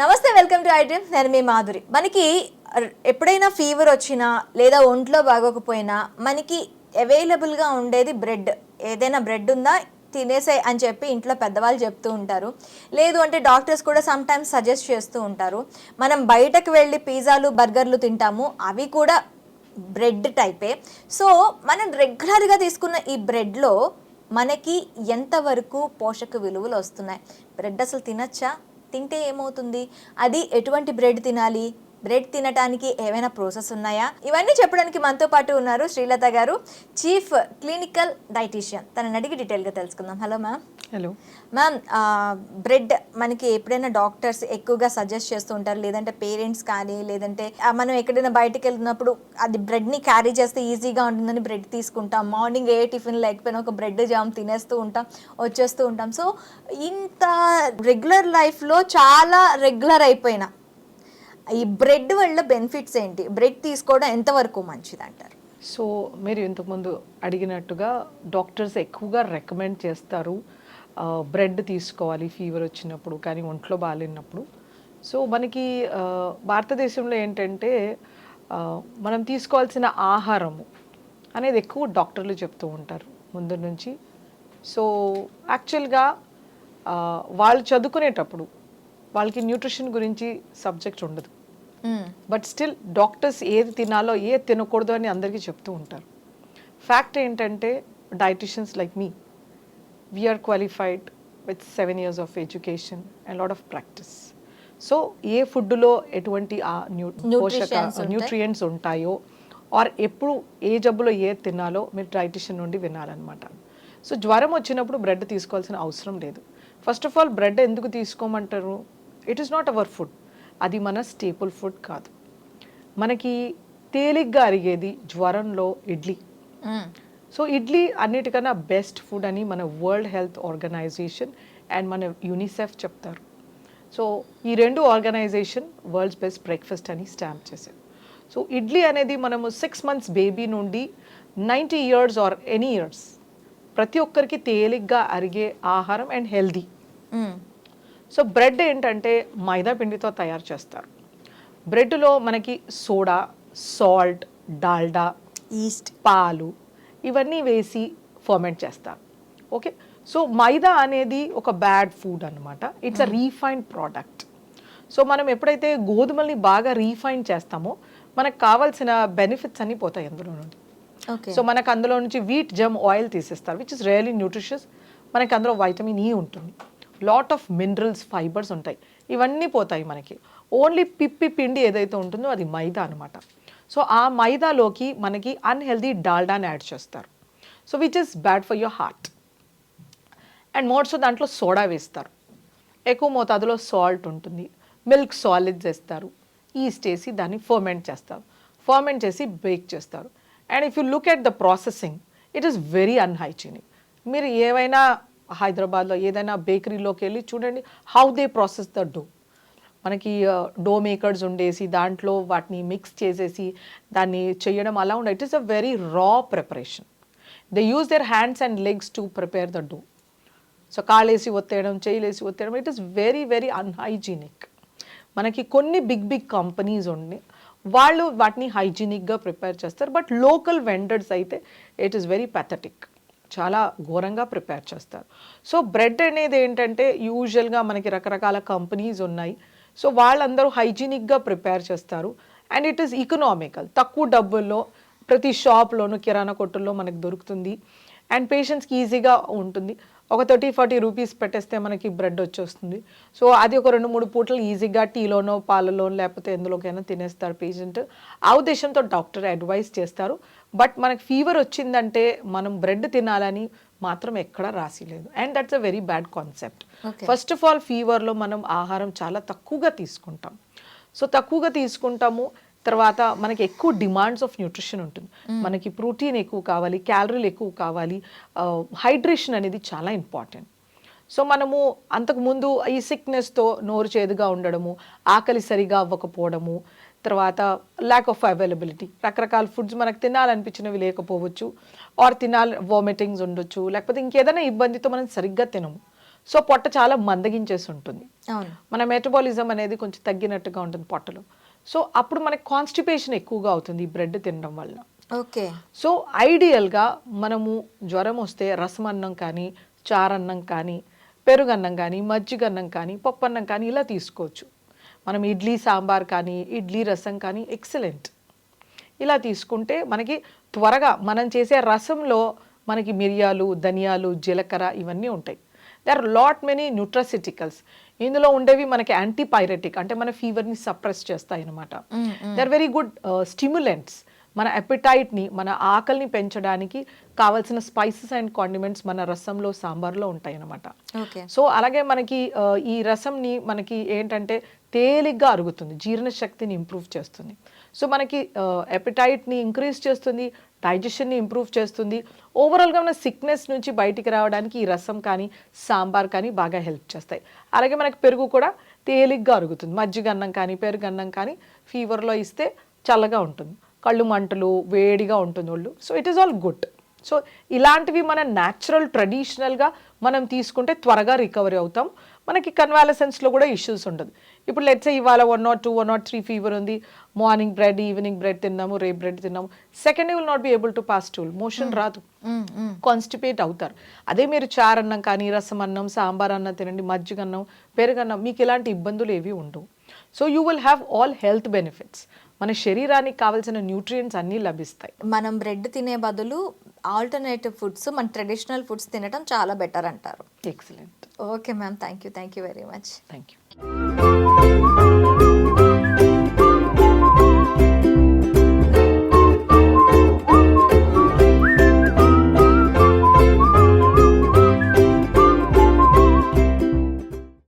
నమస్తే welcome to iDream నేను మీ మాధురి. మనకి ఎప్పుడైనా ఫీవర్ వచ్చినా లేదా ఒంట్లో బాగోకపోయినా మనకి అవైలబుల్గా ఉండేది బ్రెడ్. ఏదైనా బ్రెడ్ ఉందా? తినేసే అని చెప్పి ఇంట్లో పెద్దవాళ్ళు చెప్తూ ఉంటారు. లేదు అంటే డాక్టర్స్ కూడా సమ్ టైమ్స్ సజెస్ట్ చేస్తూ ఉంటారు. మనం బయటకు వెళ్ళి పిజ్జాలు బర్గర్లు తింటాము. అవి కూడా బ్రెడ్ టైపే. సో మనం రెగ్యులర్గా తీసుకున్న ఈ బ్రెడ్లో మనకి ఎంతవరకు పోషక విలువలు వస్తున్నాయి? బ్రెడ్ అసలు తినచ్చా? తింటే ఏమవుతుంది? అది ఎటువంటి బ్రెడ్ తినాలి? బ్రెడ్ తినటానికి ఏమైనా ప్రాసెస్ ఉన్నాయా? ఇవన్నీ చెప్పడానికి మనతో పాటు ఉన్నారు శ్రీలత గారు చీఫ్ క్లినికల్ డైటీషియన్. తనని అడిగి డీటెయిల్గా తెలుసుకుందాం. Hello ma'am. Hello. Ma'am bread మనకి ఎప్పుడైనా డాక్టర్స్ ఎక్కువగా సజెస్ట్ చేస్తూ ఉంటారు? లేదంటే పేరెంట్స్ కానీ లేదంటే మనం ఎక్కడైనా బయటకు వెళ్తున్నప్పుడు అది బ్రెడ్ని క్యారీ చేస్తే ఈజీగా ఉంటుందని బ్రెడ్ తీసుకుంటాం. మార్నింగ్ ఏ టిఫిన్ లేకపోయినా ఒక బ్రెడ్ జామ్ తినేస్తూ ఉంటాం వచ్చేస్తూ ఉంటాం. సో ఇంత రెగ్యులర్ లైఫ్లో చాలా రెగ్యులర్ అయిపోయినా ఈ బ్రెడ్ వల్ల బెనిఫిట్స్ ఏంటి? బ్రెడ్ తీసుకోవడం ఎంతవరకు మంచిది అంటారు సో మీరు ఇంతకుముందు అడిగినట్టుగా డాక్టర్స్ ఎక్కువగా రికమెండ్ చేస్తారు బ్రెడ్ తీసుకోవాలి ఫీవర్ వచ్చినప్పుడు కానీ ఒంట్లో బాగాలేనప్పుడు సో మనకి భారతదేశంలో ఏంటంటే మనం తీసుకోవాల్సిన ఆహారము అనేది ఎక్కువ డాక్టర్లు చెప్తూ ఉంటారు ముందు నుంచి. సో యాక్చువల్గా వాళ్ళు చదువుకునేటప్పుడు వాళ్ళకి న్యూట్రిషన్ గురించి సబ్జెక్ట్ ఉండదు. బట్ స్టిల్ డాక్టర్స్ ఏది తినాలో ఏది తినకూడదు అని అందరికీ చెప్తూ ఉంటారు. ఫ్యాక్ట్ ఏంటంటే dietitians like me we are qualified with seven years of education and lot of practice so ఏ ఫుడ్లో ఎటువంటి ఆ న్యూ పోషక. న్యూట్రియంట్స్ ఉంటాయో ఆర్ ఎప్పుడు ఏ జబ్బులో ఏది తినాలో మీరు డైటిషియన్ నుండి వినాలన్నమాట. సో జ్వరం వచ్చినప్పుడు బ్రెడ్ తీసుకోవాల్సిన అవసరం లేదు. ఫస్ట్ ఆఫ్ ఆల్ బ్రెడ్ ఎందుకు తీసుకోమంటారు? It is not our food అది మన స్టేపుల్ ఫుడ్ కాదు. మనకి తేలిగ్గా అరిగేది జ్వరంలో ఇడ్లీ. సో ఇడ్లీ అన్నిటికన్నా బెస్ట్ ఫుడ్ అని మన వరల్డ్ హెల్త్ ఆర్గనైజేషన్ అండ్ మన యూనిసెఫ్ చెప్తారు. సో ఈ రెండు ఆర్గనైజేషన్ వరల్డ్స్ బెస్ట్ బ్రేక్ఫాస్ట్ అని స్టాంప్ చేశారు. సో ఇడ్లీ అనేది మనము సిక్స్ మంత్స్ బేబీ నుండి ninety years or any years ప్రతి ఒక్కరికి తేలిగ్గా అరిగే ఆహారం అండ్ హెల్దీ. సో బ్రెడ్ ఏంటంటే మైదా పిండితో తయారు చేస్తారు. బ్రెడ్లో మనకి సోడా సాల్ట్ డాల్డా ఈస్ట్ పాలు ఇవన్నీ వేసి ఫర్మెంట్ చేస్తారు. ఓకే? సో మైదా అనేది ఒక బ్యాడ్ ఫుడ్ అనమాట it's a refined product so మనం ఎప్పుడైతే గోధుమల్ని బాగా రీఫైన్ చేస్తామో మనకు కావాల్సిన బెనిఫిట్స్ అన్నీ పోతాయి అందులో నుండి. సో మనకు అందులో నుంచి వీట్ జమ్ ఆయిల్ తీసేస్తారు విచ్ ఇస్ రియలీ న్యూట్రిషియస్ మనకి అందులో వైటమిన్ ఈ ఉంటుంది. లాట్ ఆఫ్ మినరల్స్ ఫైబర్స్ ఉంటాయి. ఇవన్నీ పోతాయి మనకి. ఓన్లీ పిప్పి పిండి ఏదైతే ఉంటుందో అది మైదా అనమాట సో ఆ మైదాలోకి మనకి అన్హెల్దీ డాల్డాని యాడ్ చేస్తారు. So which is bad for your heart and modes దాంట్లో సోడా వేస్తారు. ఎక్కువ మోతాదులో సాల్ట్ ఉంటుంది. మిల్క్ సాలిడ్ వేస్తారు ఈస్ట్ వేసి దాన్ని ఫర్మెంట్ చేస్తారు. ఫర్మెంట్ చేసి బేక్ చేస్తారు. And if you look at the processing it is very unhygienic మీరు ఏవైనా హైదరాబాద్లో ఏదైనా బేకరీలోకి వెళ్ళి చూడండి how they process the dough మనకి uh, డో మేకర్స్ ఉండేసి దాంట్లో వాటిని మిక్స్ చేసేసి దాన్ని చేయడం అలా ఉండే it is a very raw preparation they use their hands and legs to prepare the dough so కాళ్ళేసి ఒత్తేయడం చేయలేసి ఒత్తేయడం it is very very unhygienic మనకి కొన్ని బిగ్ బిగ్ కంపెనీస్ ఉండి వాళ్ళు వాటిని హైజీనిక్గా ప్రిపేర్ చేస్తారు. బట్ లోకల్ వెండర్స్ అయితే ఇట్ ఈస్ వెరీ పెథటిక్ చాలా ఘోరంగా ప్రిపేర్ చేస్తారు. సో బ్రెడ్ అనేది ఏంటంటే యూజువల్గా మనకి రకరకాల కంపెనీస్ ఉన్నాయి. సో వాళ్ళందరూ హైజీనిక్గా ప్రిపేర్ చేస్తారు. అండ్ ఇట్ ఈస్ ఇకనామికల్ తక్కువ డబ్బుల్లో ప్రతి షాప్లోనూ కిరాణా కొట్టుల్లో మనకు దొరుకుతుంది. అండ్ పేషెంట్స్కి ఈజీగా ఉంటుంది. ఒక థర్టీ ఫార్టీ రూపీస్ పెట్టేస్తే మనకి బ్రెడ్ వచ్చేస్తుంది. సో అది ఒక రెండు మూడు పూటలు ఈజీగా టీలోనో పాలలో లేకపోతే ఎందులోకైనా తినేస్తారు పేషెంట్. ఆ ఉద్దేశంతో డాక్టర్ అడ్వైస్ చేస్తారు. బట్ మనకి ఫీవర్ వచ్చిందంటే మనం బ్రెడ్ తినాలని మాత్రం ఎక్కడా రాసి లేదు. And that's a very bad concept. First of all ఫీవర్లో మనం ఆహారం చాలా తక్కువగా తీసుకుంటాం. సో తక్కువగా తీసుకుంటాము. తర్వాత మనకి ఎక్కువ డిమాండ్స్ ఆఫ్ న్యూట్రిషన్ ఉంటుంది. మనకి ప్రోటీన్ ఎక్కువ కావాలి క్యాలరీలు ఎక్కువ కావాలి హైడ్రేషన్ అనేది చాలా ఇంపార్టెంట్. సో మనము అంతకుముందు ఈ సిక్నెస్తో నోరు చేదుగా ఉండడము ఆకలి సరిగా అవ్వకపోవడము తర్వాత ల్యాక్ ఆఫ్ అవైలబిలిటీ రకరకాల ఫుడ్స్ మనకు తినాలనిపించినవి లేకపోవచ్చు ఆర్ తినాలి వామిటింగ్స్ ఉండొచ్చు లేకపోతే ఇంకేదైనా ఇబ్బందితో మనం సరిగ్గా తినము. సో పొట్ట చాలా మందగించేసి ఉంటుంది. మన మెటబాలిజం అనేది కొంచెం తగ్గినట్టుగా ఉంటుంది పొట్టలో. సో అప్పుడు మనకి కాన్స్టిపేషన్ ఎక్కువగా అవుతుంది ఈ బ్రెడ్ తినడం వలన ఓకే. సో ఐడియల్గా మనము జ్వరం వస్తే రసం అన్నం కానీ చారన్నం కానీ పెరుగన్నం కానీ మజ్జిగన్నం కానీ పప్పన్నం కానీ ఇలా తీసుకోవచ్చు. మనం ఇడ్లీ సాంబార్ కానీ ఇడ్లీ రసం కానీ ఎక్సలెంట్ ఇలా తీసుకుంటే మనకి త్వరగా మనం చేసే రసంలో మనకి మిరియాలు ధనియాలు జీలకర్ర ఇవన్నీ ఉంటాయి. They are lot many nutraceuticals ఇందులో ఉండేవి మనకి యాంటీపైరెటిక్ అంటే మన ఫీవర్ని సప్రెస్ చేస్తాయి అనమాట they are very good stimulants uh, మన అపెటైట్ని మన ఆకలిని పెంచడానికి కావాల్సిన స్పైసెస్ అండ్ కాండిమెంట్స్ మన రసంలో సాంబార్లో ఉంటాయి అన్నమాట ఓకే. సో అలాగే మనకి ఆ, ఈ రసంని మనకి ఏంటంటే తేలిగ్గా అరుగుతుంది జీర్ణశక్తిని ఇంప్రూవ్ చేస్తుంది. సో మనకి ఎపిటైట్ని ఇంక్రీజ్ చేస్తుంది డైజెషన్ని ఇంప్రూవ్ చేస్తుంది. ఓవరాల్గా మన సిక్నెస్ నుంచి బయటికి రావడానికి ఈ రసం కానీ సాంబార్ కానీ బాగా హెల్ప్ చేస్తాయి. అలాగే మనకి పెరుగు కూడా తేలిగ్గా అరుగుతుంది. మజ్జిగ అన్నం కానీ పెరుగు అన్నం కానీ ఫీవర్లో ఇస్తే చల్లగా ఉంటుంది. కళ్ళు మంటలు వేడిగా ఉంటుంది ఒళ్ళు. So it is all good so ఇలాంటివి మన న్యాచురల్ ట్రెడిషనల్గా మనం తీసుకుంటే త్వరగా రికవరీ అవుతాం. మనకి కన్వాలసెన్స్లో కూడా ఇష్యూస్ ఉండదు. ఇప్పుడు లెట్స్ ఇవాళ one nought two one nought three fever ఉంది. మార్నింగ్ బ్రెడ్ ఈవినింగ్ బ్రెడ్ తిన్నాము రేపు బ్రెడ్ తిన్నాము. Second will not be able to pass stool motion రాదు. కాన్స్టిపేట్ అవుతారు. అదే మీరు చారన్నం కానీ రసం అన్నం సాంబార్ అన్నం తినండి మజ్జిగ అన్నం పెరుగన్నం మీకు ఇలాంటి ఇబ్బందులు ఏవి ఉండవు. So you will have all health benefits మన శరీరానికి కావాల్సిన న్యూట్రియంట్స్ అన్నీ లభిస్తాయి. మనం బ్రెడ్ తినే బదులు ఆల్టర్నేటివ్ ఫుడ్స్ మన ట్రెడిషనల్ ఫుడ్స్ తినడం చాలా బెటర్ అంటారు. Excellent okay ma'am thank you thank you very much thank you